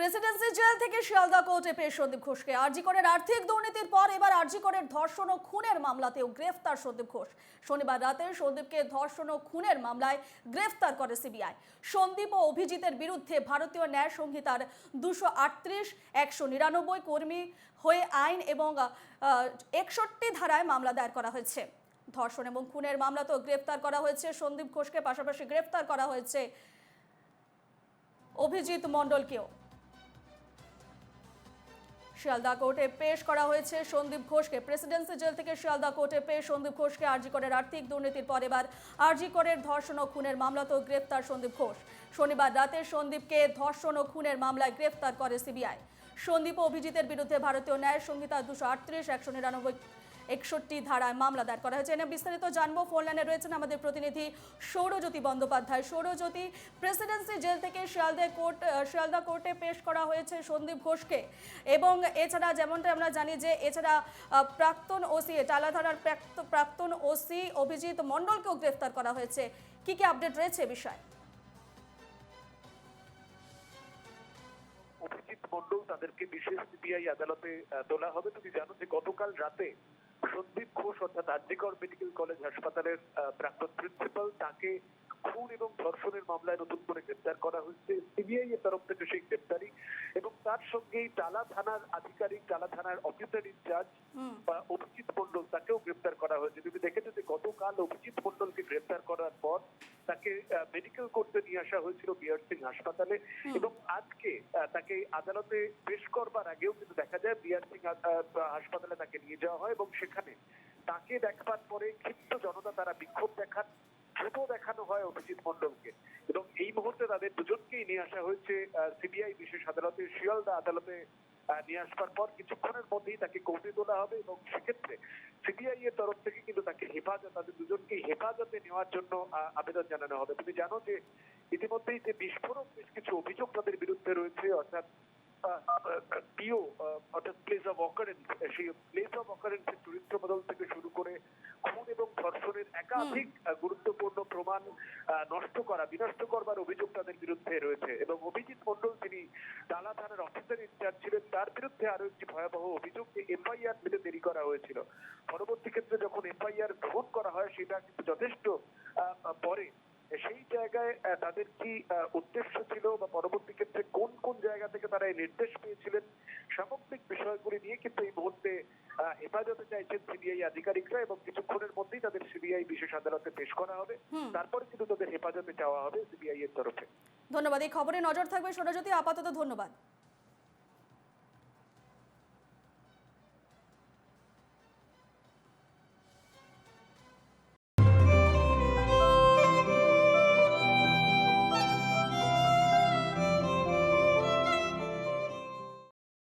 Presidency jail থেকে শিয়ালদা কোর্টে পেশ সন্দীপ ঘোষকে। আরজিকরের আর্থিক দুর্নীতির পর এবার আরজিকরের ধর্ষণ ও খুনের মামলাতেও গ্রেফতার সন্দীপ ঘোষ। শনিবার রাতে সন্দীপকে ধর্ষণ ও খুনের মামলায় গ্রেফতার করে সিবিআই। সন্দীপ ও অভিজিতের বিরুদ্ধে ভারতীয় ন্যায় সংহিতার দুশো আটত্রিশ, একশো নিরানব্বই কর্মী হয়ে আইন এবং একষট্টি ধারায় মামলা দায়ের করা হয়েছে। ধর্ষণ এবং খুনের মামলাতেও গ্রেফতার করা হয়েছে সন্দীপ ঘোষকে, পাশাপাশি গ্রেফতার করা হয়েছে অভিজিৎ মণ্ডলকেও। শিয়ালদা কোর্টে পেশ করা হয়েছে সন্দীপ ঘোষকে। প্রেসিডেন্সি জেল থেকে শিয়ালদা কোর্টে পেশ সন্দীপ ঘোষকে আরজি করের আর্থিক দুর্নীতির পর এবার আরজি করের ধর্ষণ ও খুনের মামলাতেও গ্রেফতার সন্দীপ ঘোষ। শনিবার রাতে সন্দীপকে ধর্ষণ ও খুনের মামলায় গ্রেফতার করে সিবিআই। সন্দীপ অভিজিতের বিরুদ্ধে ভারতীয় ন্যায় সংহিতা দুশো আটত্রিশ, একশো নিরানব্বই একষট্টি ধারায় মামলা দায়ের করা হয়েছে। এনে বিস্তারিত জানব। ফোন লাইনে রয়েছেন আমাদের প্রতিনিধি সৌরজ্যোতি বন্দ্যোপাধ্যায়। সৌরজ্যোতি, প্রেসিডেন্সি জেল থেকে শিয়ালদা কোর্ট শিয়ালদা কোর্টে পেশ করা হয়েছে সন্দীপ ঘোষকে। এবং এছাড়া যেমনটা আমরা জানি যে, এছাড়া প্রাক্তন ওসি টালা থানার প্রাক্তন ওসি অভিজিৎ মণ্ডলকেও গ্রেফতার করা হয়েছে। কি কি আপডেট রয়েছে বিষয়ে? অভিজিৎ মন্ডল তাদেরকে বিশেষ সিবিআই আদালতে তোলা হবে। তুমি জানো যে গতকাল রাতে সন্দীপ ঘোষ অর্থাৎ আরজিকর মেডিকেল কলেজ হাসপাতালের প্রাক্তন প্রিন্সিপাল তাকে খুন এবং মামলায় নতুন করে গ্রেপ্তার করা হয়েছে সিবিআই এর তরফ থেকে সেই গ্রেপ্তারি এবং তার সঙ্গেই টালা থানার আধিকারিক টালা থানার অফিসার ইনচার্জ বা অভিজিৎ মন্ডল তাকেও গ্রেপ্তার করা হয়েছে। তুমি দেখেছ যে গতকাল অভিজিৎ মন্ডলকে গ্রেপ্তার করার পর তাকে মেডিকেল করতে নিয়ে আসা হয়েছিল বিআর সিং হাসপাতালে এবং আজকে তাকে আদালতে পেশ করবার আগেও কিন্তু দেখা যায় বিআর সিং হাসপাতালে তাকে নিয়ে যাওয়া হয় এবং সেখানে তাকে দেখবার পরে ক্ষিপ্ত জনতা তারা বিক্ষোভ দেখান। দ্রুত দেখানো হয় অভিজিৎ মন্ডলকে এবং এই মুহূর্তে তাদের দুজনকেই নিয়ে আসা হয়েছে সিবিআই বিশেষ আদালতে, শিয়ালদা আদালতে নিয়ে আসবার পর কিছুক্ষণের মধ্যেই তাকে কোর্টে তোলা হবে এবং সেক্ষেত্রে সিবিআই এর তরফ থেকে কিন্তু তাকে হেফাজত, তাদের দুজনকে হেফাজতে নেওয়ার জন্য আবেদন জানানো হবে। তুমি জানো যে ইতিমধ্যেই যে বিস্ফোরক, বেশ কিছু অভিযোগ তাদের বিরুদ্ধে রয়েছে, অর্থাৎ পিও অর্থাৎ প্লেস অফ অকারেন্স সেই প্লেস অফ অকারেন্সের চরিত্র বদল থেকে শুরু করে খুন এবং ধর্ষণের একাধিক গুরুত্বপূর্ণ প্রমাণ নষ্ট করা বিনষ্ট করবার অভিযোগ তাদের বিরুদ্ধে রয়েছে। এবং অভিজিৎ মন্ডল তিনি ডালা থানার অফিসার ইনচার্জ ছিলেন তার বিরুদ্ধে আরও একটি ভয়াবহ অভিযোগ যে এফআইআর দিতে দেরি করা হয়েছিল। পরবর্তী ক্ষেত্রে যখন এফআইআর গ্রহণ করা হয় সেটা কিন্তু যথেষ্ট পরে সেই জায়গায় তাদের কি উদ্দেশ্য ছিল বা পরবর্তী ক্ষেত্রে কোন কোন জায়গা থেকে তারা এই নির্দেশ পেয়েছিলেন? সামগ্রিক বিষয়গুলি নিয়ে কিন্তু এই মুহূর্তে হেফাজতে চাইছেন সিবিআই আধিকারিকরা এবং কিছুক্ষণের মধ্যেই তাদের সিবিআই বিশেষ আদালতে পেশ করা হবে। তারপরে কিন্তু তাদের হেফাজতে চাওয়া হবে সিবিআই এর তরফে। ধন্যবাদ। এই খবরে নজর থাকবে সোনাজ্যোতি। আপাতত ধন্যবাদ।